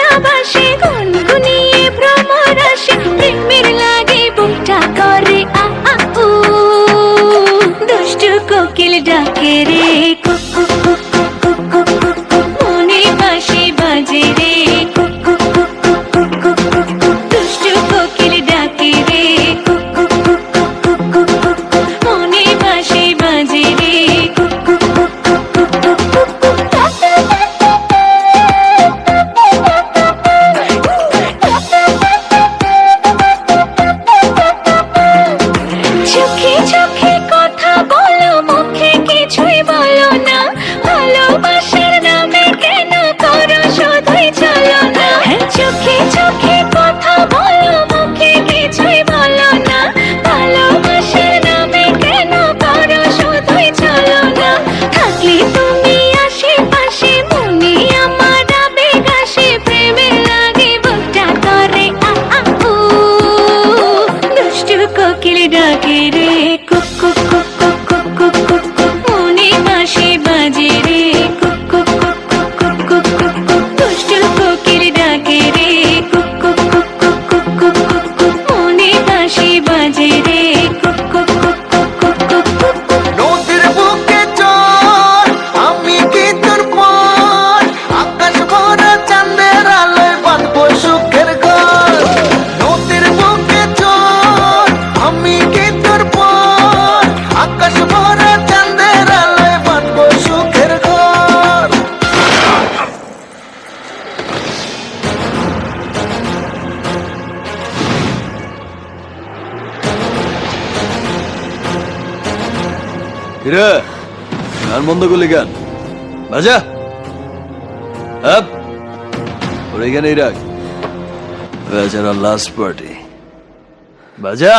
ভালোবাসে গুনগুনিয়ে ভ্রমর আসে প্রেমের লাগে বইটা করে আ আ কোকিল ডাকে রে কিরে? গান বন্ধ করলি গান বাজা? আপ। লাস্ট পার্টি বাজা?